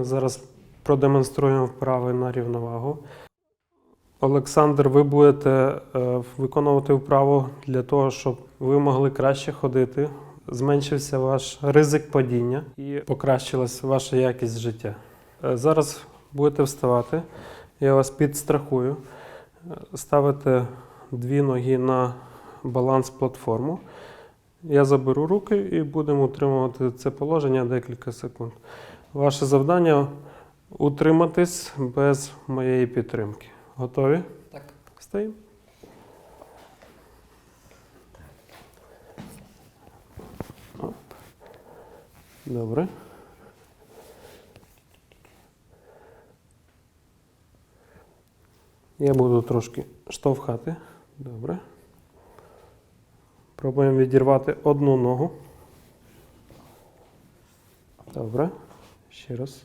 Ми зараз продемонструємо вправи на рівновагу. Олександр, ви будете е, виконувати вправу для того, щоб ви могли краще ходити, зменшився ваш ризик падіння і покращилась ваша якість життя. Е, Зараз будете вставати, я вас підстрахую, Е, ставите дві ноги на баланс платформу. Я заберу руки і будемо утримувати це положення декілька секунд. Ваше завдання утриматись без моєї підтримки. Готові? Так. Стоїмо. Добре. Я буду трошки штовхати. Добре. Пробуємо відірвати одну ногу. Добре. Ще раз.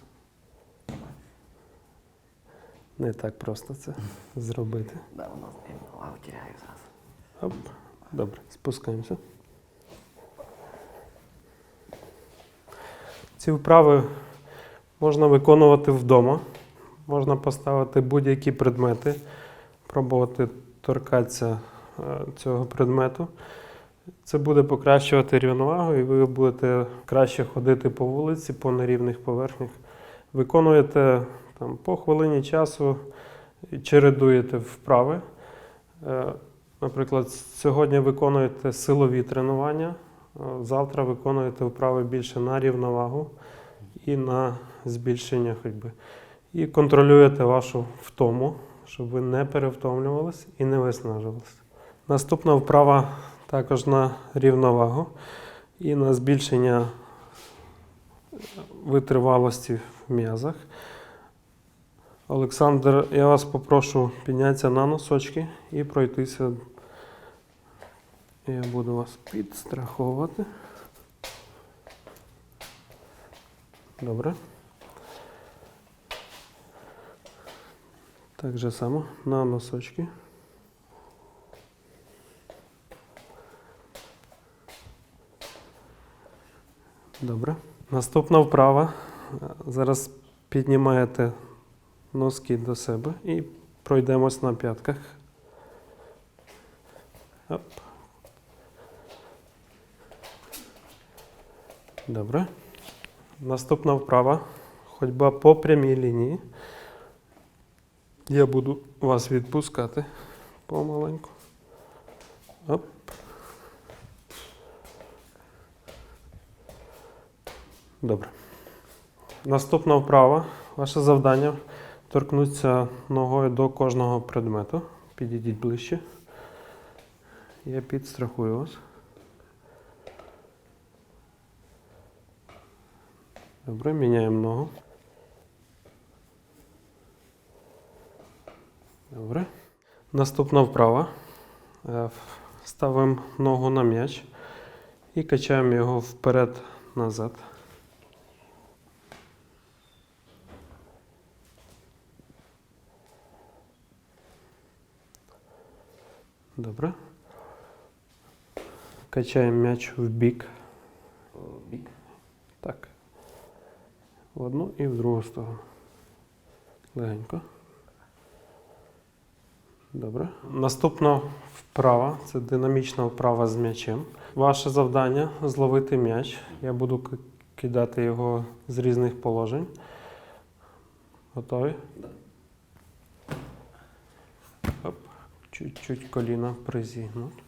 Не так просто це зробити. Да, воно увагу теряю зразу. Оп. Добре, спускаємося. Ці вправи можна виконувати вдома. Можна поставити будь-які предмети, пробувати торкатися е, цього предмету. Це буде покращувати рівновагу, і ви будете краще ходити по вулиці, по нерівних поверхнях. Виконуєте там, по хвилині часу, чередуєте вправи. Е, Наприклад, сьогодні виконуєте силові тренування, е, завтра виконуєте вправи більше на рівновагу і на збільшення ходьби. І контролюєте вашу втому, щоб ви не перевтомлювалися і не виснажувалися. Наступна вправа також на рівновагу і на збільшення витривалості в м'язах. Олександр, я вас попрошу піднятися на носочки і пройтися. Я буду вас підстраховувати. Добре. Так же само на носочки. Добре. Наступна вправа. Зараз піднімаєте носки до себе і пройдемось на п'ятках. Оп. Добре. Наступна вправа. Ходьба по прямій лінії. Я буду вас відпускати помаленьку. Оп. Добре. Наступна вправа. Ваше завдання торкнутися ногою до кожного предмету. Підійдіть ближче. Я підстрахую вас. Добре, міняємо ногу. Добре. Наступна вправа. Е, Ставимо ногу на м'яч і качаємо його вперед-назад. Добре. Качаємо м'яч в бік. В бік. Так. В одну і в другу сторону. Легенько. Добре. Наступна вправа це динамічна вправа з м'ячем. Ваше завдання зловити м'яч. Я буду кидати його з різних положень. Готові? Да. Оп. Чуть-чуть коліна призігнуть.